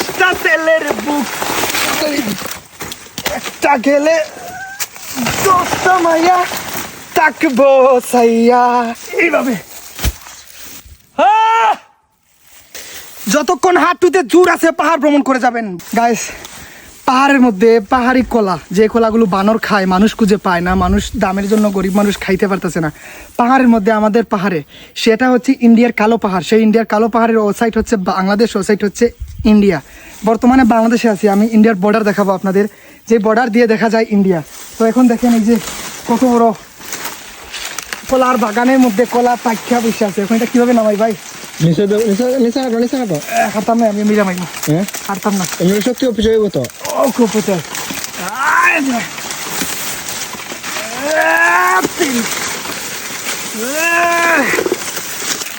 দশটা তেলের বুক। একটা গেলে দশটা মাইয়া আহ! যতক্ষণ হাঁটুতে জোর আছে, পাহাড় ভ্রমণ করে যাবেন। গাইস পাহাড়ের মধ্যে পাহাড়ি কলা, যে কলাগুলো বানর খায়, মানুষ খুঁজে পায় না, মানুষ দামের জন্য গরিব মানুষ খাইতে পারতেছে না। পাহাড়ের মধ্যে আমাদের পাহাড়ে, সেটা হচ্ছে ইন্ডিয়ার কালো পাহাড়। সেই ইন্ডিয়ার কালো পাহাড়ের ও হচ্ছে বাংলাদেশ, ও সাইড হচ্ছে ইন্ডিয়া। বর্তমানে বাংলাদেশে আছি আমি ইন্ডিয়ার বর্ডার দেখাবো আপনাদের। যে বর্ডার দিয়ে দেখা যায় ইন্ডিয়া। তো এখন দেখেন এই যে কত বড় কলার বাগানের মধ্যে কলা পাখ্যা বসে আছে। এখন এটা কীভাবে নামাই ভাই? হারতাম না আমি মিরা মাইব হ্যাঁ? হারতাম না। সত্যি অফিস হইব তো? ও খুব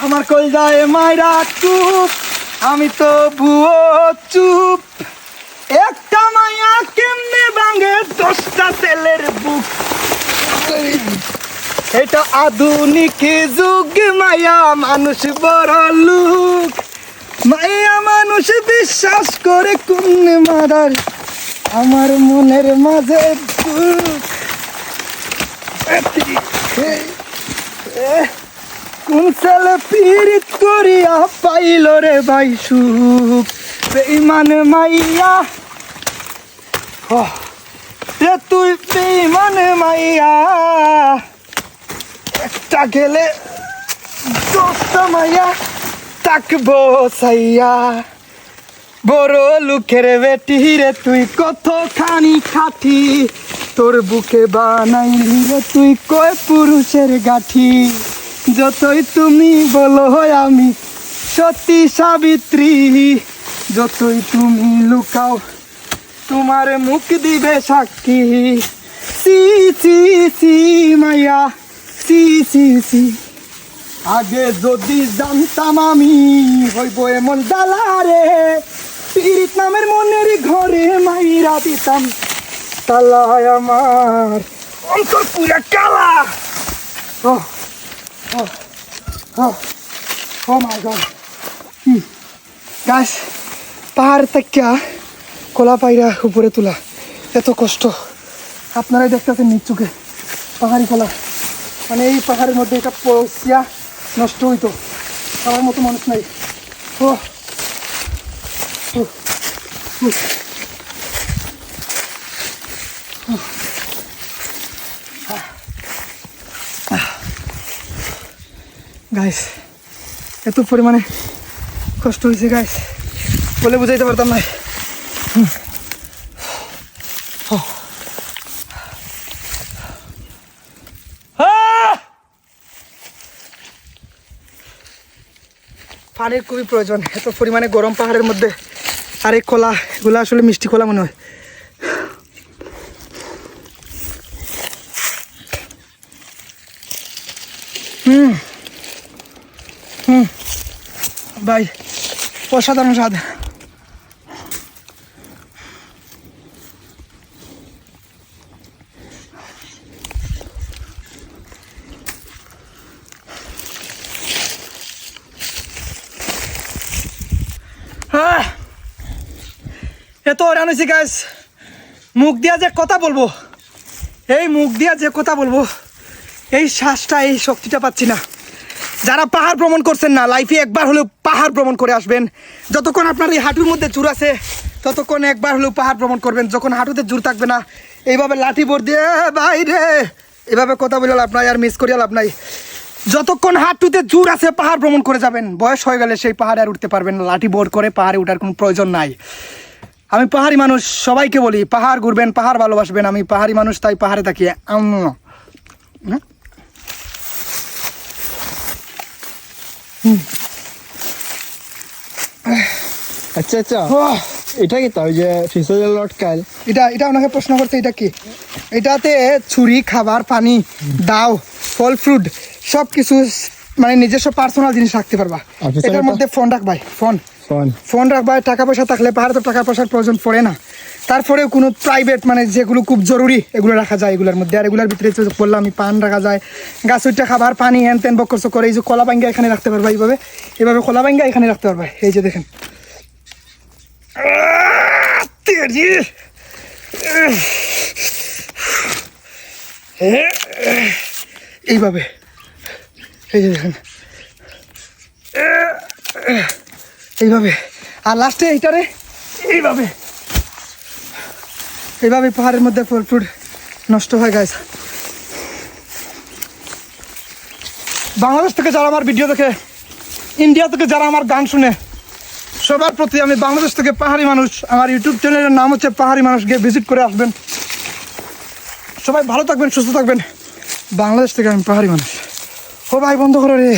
আমার কই যায় মাইরা আমি তো ভুয়ো চুপ। একটা মায়া কেমনে ভাঙে দশটা তেলের বুক? এটা আধুনিক যুগ, মায়া মানুষ বড় লুক। মায়া মানুষ বিশ্বাস করে কোন মারার? আমার মনের মাঝে দুঃখ। কোন ছেলে পীড়িত করিয়া পাইল রে ভাই সুখ? বেইমান মাইয়া। রে তুই বেইমান মাইয়া। একটা গেলে দশটা মাইয়া, তাকবো সাইয়া বড় লোকের বেটি রে তুই কত খানি খাটি? তোর বুকে বানাইলি রে তুই কয় পুরুষের গাঠি? যতই তুমি বলো আমি সতী সাবিত্রী। যতই তুমি লুকাও, তোমার মুখ দিবে সাক্ষী। সি সি সি, মাইয়া, সি সি সি। আগে যদি জানতাম আমি হইব এমন দালারে পীড়িত নামের মনের ঘরে মাইরা দিতাম। তালায় আমার অন্তর পুরা কালা। ও ও ও ও মাই গড গাছ পাহাড় থেকে কলা পাইরা উপরে তোলা, এত কষ্ট। আপনারাই দেখতেছেন নিচুকে পাহাড়ি কলা। মানে এই পাহাড়ের মধ্যে এটা পৌঁছিয়া নষ্ট হইতো। আমার মতো মানুষ নাই। ও গাইস এত পরিমাণে কষ্ট হয়েছে গাইস বলে বুঝাইতে পারতাম না! পানির খুবই প্রয়োজন। এত পরিমাণে গরম পাহাড়ের মধ্যে আর এই কলা এগুলো আসলে মিষ্টি কলা মনে হয়। হুম। হুম। ভাই, অসাধারণ স্বাদ। এত হরান হয়েছি গাছ মুখ দিয়া যে কথা বলব, এই মুখ দিয়া যে কথা বলব, এই শ্বাসটা, এই শক্তিটা পাচ্ছি না। যারা পাহাড় ভ্রমণ করছেন না লাইফে একবার হলেও পাহাড় ভ্রমণ করে আসবেন। যতক্ষণ আপনার এই হাঁটুর মধ্যে জোর আছে, ততক্ষণ একবার হলেও পাহাড় ভ্রমণ করবেন। যখন হাঁটুতে জোর থাকবে না, এইভাবে লাঠি বোর দিয়ে বাইরে এভাবে কথা বলে লাভ আর মিস করিয়া লাভ যতক্ষণ হাঁটুতে জোর আছে, পাহাড় ভ্রমণ করে যাবেন। বয়স হয়ে গেলে সেই পাহাড়ে আর উঠতে পারবেন না। লাঠি বোর করে পাহাড়ে উঠার কোনো প্রয়োজন নাই। আমি পাহাড়ি মানুষ, সবাইকে বলি, পাহাড় ঘুরবেন, পাহাড় ভালোবাসবেন। আমি পাহাড়ি মানুষ, তাই পাহাড়ে থাকি। আম আচ্ছা আচ্ছা। এটা কি তা ওই যে ফিসের লটকাইল এটা এটা ওনাকে প্রশ্ন করতে এটা কি? এটাতে ছুরি খাবার পানি দাও ফল ফ্রুট সব কিছু মানে নিজস্ব পার্সোনাল জিনিস রাখতে পারবা। এটার মধ্যে ফোন রাখবাই ফোন ফোন। ফোন রাখবা, টাকা পয়সা থাকলে পাহাড়ে তো টাকা পয়সার প্রয়োজন পড়ে না। তারপরেও কোনো প্রাইভেট মানে যেগুলো খুব জরুরি, এগুলো রাখা যায় এগুলোর মধ্যে। আর এগুলোর ভিতরে বললাম আমি পান রাখা যায় গাছ উঠতে খাবার, পানি হ্যান ত্যান বকরস করে, এই যে কলা বাঙ্গা এখানে রাখতে পারবা এইভাবে। এভাবে কলা বাঙ্গা এখানে রাখতে পারবা। এই যে দেখেন। এইভাবে। এই যে দেখেন। এইভাবে। আর লাস্টে এইটারে? এইভাবে। এইভাবে পাহাড়ের মধ্যে ফল নষ্ট হয় গাছ বাংলাদেশ থেকে যারা আমার ভিডিও দেখে ইন্ডিয়া থেকে যারা আমার গান শুনে, সবার প্রতি আমি বাংলাদেশ থেকে পাহাড়ি মানুষ। আমার ইউটিউব চ্যানেলের নাম হচ্ছে পাহাড়ি মানুষ। গিয়ে ভিজিট করে আসবেন। সবাই ভালো থাকবেন, সুস্থ থাকবেন। বাংলাদেশ থেকে আমি পাহাড়ি মানুষ। ও ভাই, বন্ধ করো রে।